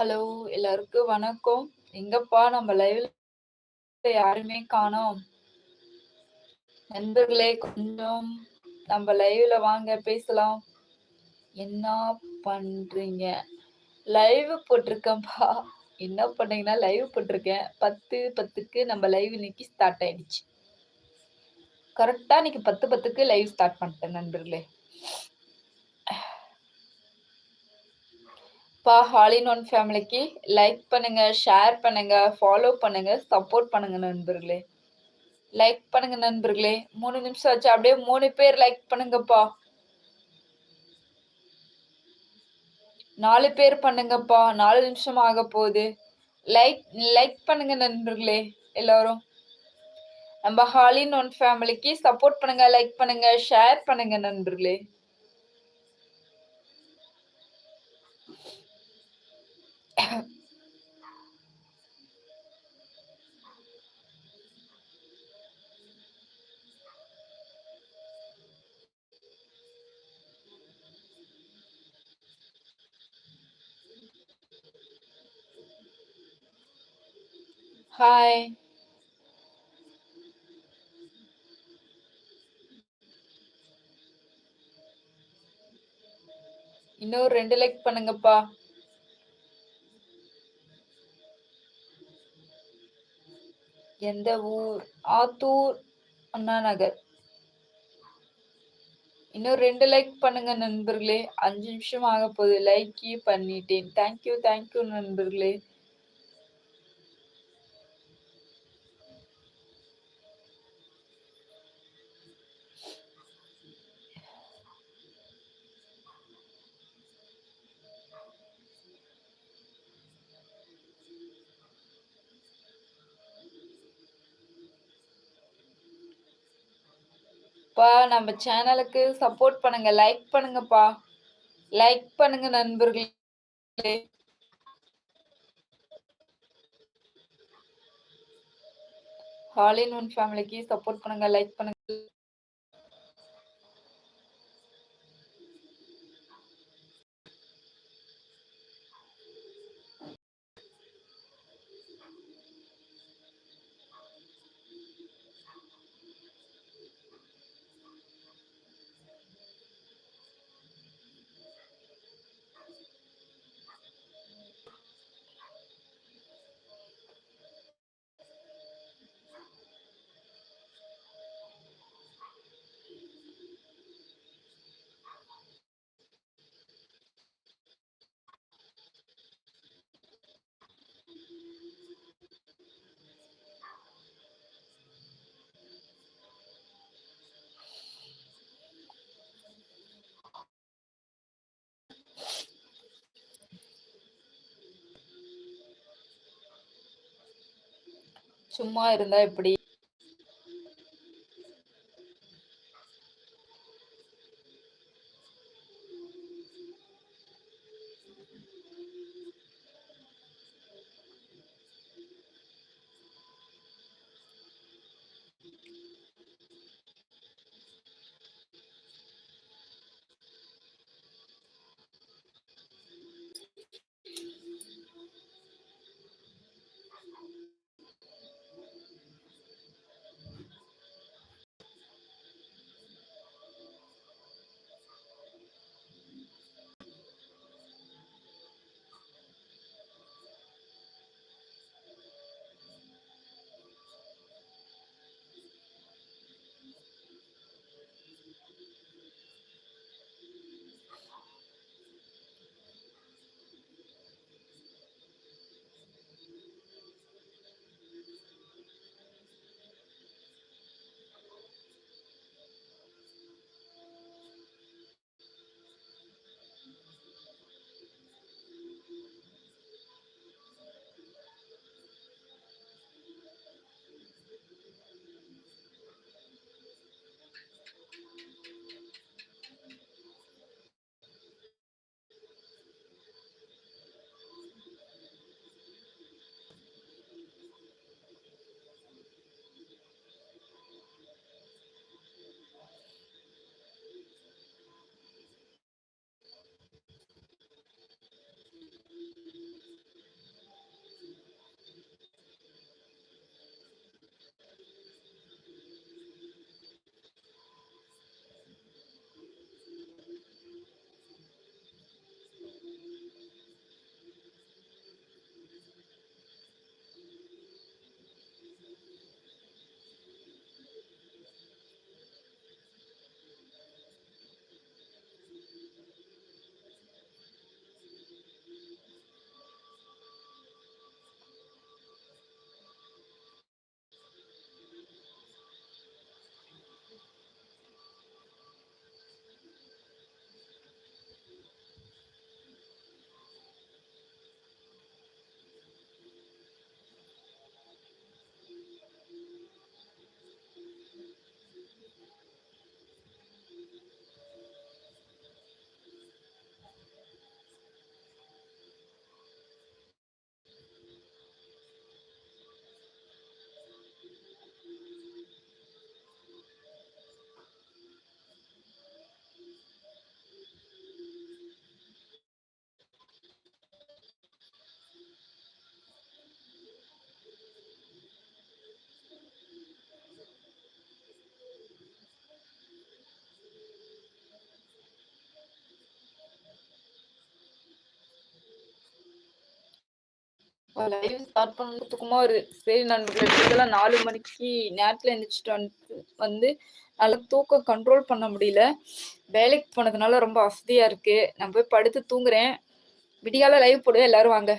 Hello எல்லாருக்கும் வணக்கம். எங்கப்பா நம்ம லைவ்ல யாருமே காணோம். நண்பர்களே கொஞ்சம் நம்ம லைவ்ல வாங்க பேசலாம். என்ன பண்றீங்க? லைவ் போட்டிருக்கேன்ப்பா. என்ன பண்ணீங்கன்னா லைவ் போட்டிருக்கேன். 10 10க்கு நம்ம லைவ் இன்னைக்கு ஸ்டார்ட் ஆயிடுச்சு. கரெக்டா இன்னைக்கு 10 10க்கு லைவ் ஸ்டார்ட் பண்ணிட்டேன் நண்பர்களே. பா ஹாலின் ஒன் ஃபேமிலிக்கு லைக் பண்ணுங்க, ஷேர் பண்ணுங்க, ஃபாலோ பண்ணுங்க, சப்போர்ட் பண்ணுங்க நண்பர்களே. லைக் பண்ணுங்க நண்பர்களே. மூணு நிமிஷம் ஆச்சு. அப்படியே மூணு பேர் லைக் பண்ணுங்கப்பா. நாலு பேர் பண்ணுங்கப்பா. நாலு நிமிஷம் ஆகப் போகுது. லைக் லைக் பண்ணுங்க நண்பர்களே எல்லாரும். நம்ம ஹாலின் ஒன் ஃபேமிலிக்கு சப்போர்ட் பண்ணுங்க, லைக் பண்ணுங்க, ஷேர் பண்ணுங்க நண்பர்களே. ஹாய். இன்னும் ரெண்டு லைக் பண்ணுங்கப்பா. எந்த ஊர்? ஆத்தூர் அண்ணா நகர். இன்னும் ரெண்டு லைக் பண்ணுங்க நண்பர்களே. அஞ்சு நிமிஷம் ஆக போகுது. லைக்கே பண்ணிட்டேன். தேங்க் யூ தேங்க் யூ நண்பர்களே. பா நம்ம சேனலுக்கு சப்போர்ட் பண்ணுங்க. லைக் பண்ணுங்கப்பா. லைக் பண்ணுங்க நண்பர்களே. ஹாலின் இன் ஒன் ஃபேமிலிக்கு சப்போர்ட் பண்ணுங்க, லைக் பண்ணுங்க. சும்மா இருந்தா எப்படி? லைவ் ஸ்டார்ட் பண்ண ஒரு சரி நண்பர்கள் இதெல்லாம் நாலு மணிக்கு நேரத்துல எழுந்திரிச்சிட்டு வந்து வந்து நல்லா தூக்கம் கண்ட்ரோல் பண்ண முடியல. வேலைக்கு போனதுனால ரொம்ப அசதியா இருக்கு. நான் போய் படுத்து தூங்குறேன். விடியால லைவ் போடுவேன். எல்லாரும் வாங்க.